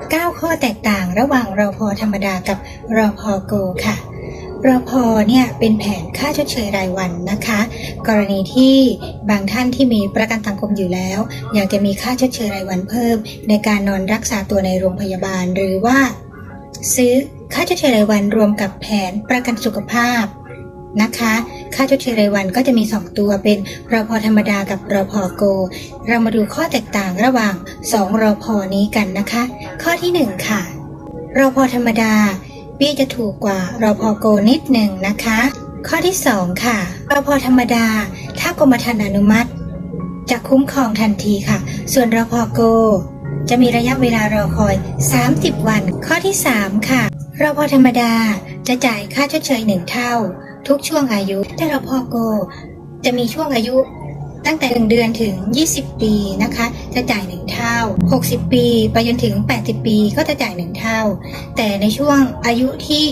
9 ข้อแตกต่างระหว่างรอพอธรรมดากับรอพอโกค่ะรอพอเนี่ยเป็นแผนค่าชดเชยรายวันนะคะ กรณีที่บางท่านที่มีประกันสังคมอยู่แล้ว อยากจะมีค่าชดเชยรายวันเพิ่ม ในการนอนรักษาตัวในโรงพยาบาล หรือว่า ซื้อค่าชดเชยรายวันรวมกับแผนประกันสุขภาพนะคะ ค่าชดเชยรายวันก็จะมี 2 ตัวเป็นรอพอธรรมดากับรอพอโก เรามาดูข้อแตกต่างระหว่าง 2รอพอนี้กันนะคะ ข้อที่1ค่ะรอพอธรรมดา เบี้ยจะถูกกว่ารอพอโกนิดหนึ่งนะคะ ข้อที่2ค่ะรอพอธรรมดา ถ้ากรมธรรม์อนุมัติ จะคุ้มครองทันทีค่ะ ส่วนรอพอโก จะมีระยะเวลารอคอย 30 วัน ข้อที่ 3 ค่ะรอพอธรรมดาจะจ่ายค่าชดเชยหนึ่งเท่า ทุกช่วงอายุแต่รอพอโก จะมีช่วงอายุ ตั้งแต่ 1 เดือนถึง 20 ปีนะคะ จะจ่าย 1 เท่า 60 ปี ไปจนถึง 80 ปีก็จะจ่าย 1 เท่า แต่ในช่วงอายุที่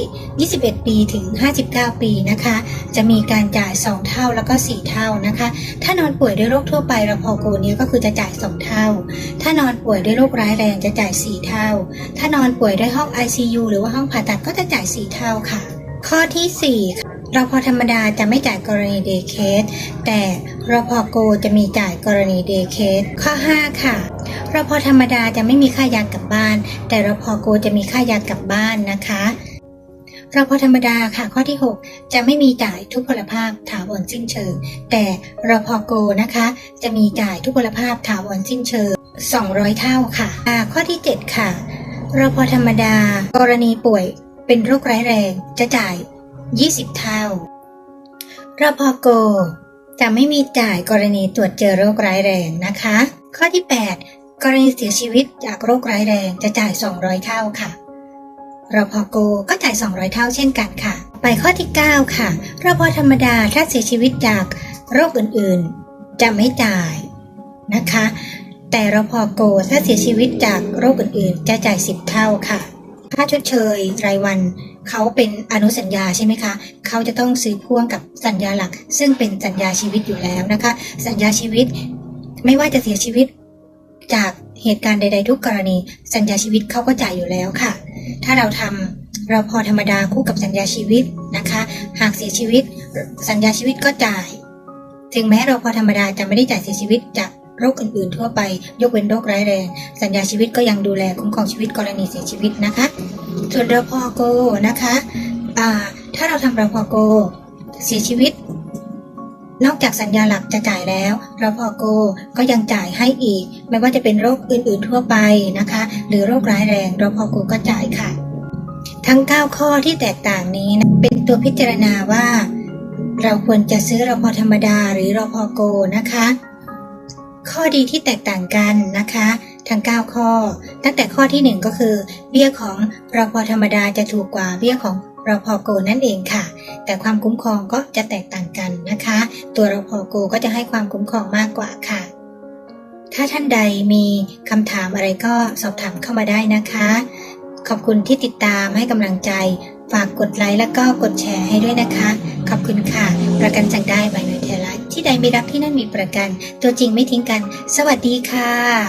21 ปีถึง 59 ปีนะคะ จะมีการจ่าย 2 เท่าแล้วก็ 4 เท่านะคะ ถ้านอนป่วยด้วยโรคทั่วไปเราพอโกนี้ก็คือจะจ่าย 2 เท่า ถ้านอนป่วยด้วยโรคร้ายแรงจะจ่าย 4 เท่า ถ้านอนป่วยด้วยห้อง ICU หรือว่าห้องผ่าตัดก็จะจ่าย 4 เท่าค่ะ ข้อทีสี่4ค่ะ รพธรรมดาจะไม่จ่ายกรณีเดย์เคส แต่รพโกจะมีจ่ายกรณีเดย์เคส ข้อ 5 ค่ะรพธรรมดาจะไม่มีค่ายากลับบ้าน แต่รพโกจะมีค่ายากลับบ้านนะคะรพธรรมดาค่ะข้อที่ 6 จะไม่มีจ่ายทุกพลภาพถาวรสิ้นเชิง แต่รพโกนะคะ จะมีจ่ายทุกพลภาพถาวรสิ้นเชิง 200 เท่าค่ะอ่าข้อที่ 7 ค่ะรพธรรมดา กรณีป่วยเป็นโรคร้ายแรงจะจ่าย 20 เท่ารพโกจะไม่มีจ่ายกรณีตรวจเจอโรคร้ายแรงนะคะ ข้อที่ 8 กรณีเสียชีวิตจากโรคร้ายแรงจะจ่าย 200 เท่าค่ะรพโกก็จ่าย 200 เท่าเช่นกันค่ะ ไปข้อที่ 9 ค่ะรพธรรมดาถ้าเสียชีวิตจากโรคอื่นๆ จะไม่จ่ายนะคะ แต่รพโกถ้าเสียชีวิตจากโรคอื่นๆ จะจ่าย 10 เท่าค่ะ ค่าชดเชยรายวัน เขาเป็นอนุสัญญาใช่ไหมคะ เขาจะต้องซื้อพ่วงกับสัญญาหลัก ซึ่งเป็นสัญญาชีวิตอยู่แล้วนะคะ สัญญาชีวิตไม่ว่าจะเสียชีวิตจากเหตุการณ์ใด ๆ ทุกกรณี สัญญาชีวิตเขาก็จ่ายอยู่แล้วค่ะ ถ้าเราทำเราพอธรรมดาคู่กับสัญญาชีวิตนะคะ หากเสียชีวิต สัญญาชีวิตก็จ่าย ถึงแม้เราพอธรรมดาจะไม่ได้จ่ายเสียชีวิตจาก โรคอื่นๆทั่วไป ยกเว้นโรคร้ายแรง สัญญาชีวิตก็ยังดูแลคุ้มครองชีวิตกรณีเสียชีวิตนะคะส่วนรพโกนะคะอ่าถ้าเราทำรพโกเสียชีวิต นอกจากสัญญาหลักจะจ่ายแล้วรพโกก็ยังจ่ายให้อีก ไม่ว่าจะเป็นโรคอื่นๆทั่วไปนะคะ หรือโรคร้ายแรงรพโกก็จ่ายค่ะ ทั้ง 9 ข้อที่แตกต่างนี้นะเป็นตัวพิจารณาว่าเราควรจะซื้อรพธรรมดาหรือรพโกนะคะ ข้อดีที่แตกต่างกันนะคะ ทั้ง 9 ข้อ ตั้งแต่ข้อที่ 1 ก็คือ เบี้ยของรพธรรมดาจะถูกกว่าเบี้ยของรพโกนั่นเองค่ะ แต่ความคุ้มครองก็จะแตกต่างกันนะคะ ตัวรพโกก็จะให้ความคุ้มครองมากกว่าค่ะ ถ้าท่านใดมีคำถามอะไรก็สอบถามเข้ามาได้นะคะ ขอบคุณที่ติดตามให้กำลังใจ ฝากกดไลค์แล้วก็กดแชร์ให้ด้วยนะคะ ขอบคุณค่ะ ประกันจังได้ใบหน่วยเทลัสที่ใดมีรักที่นั่นมีประกัน ตัวจริงไม่ทิ้งกัน สวัสดีค่ะ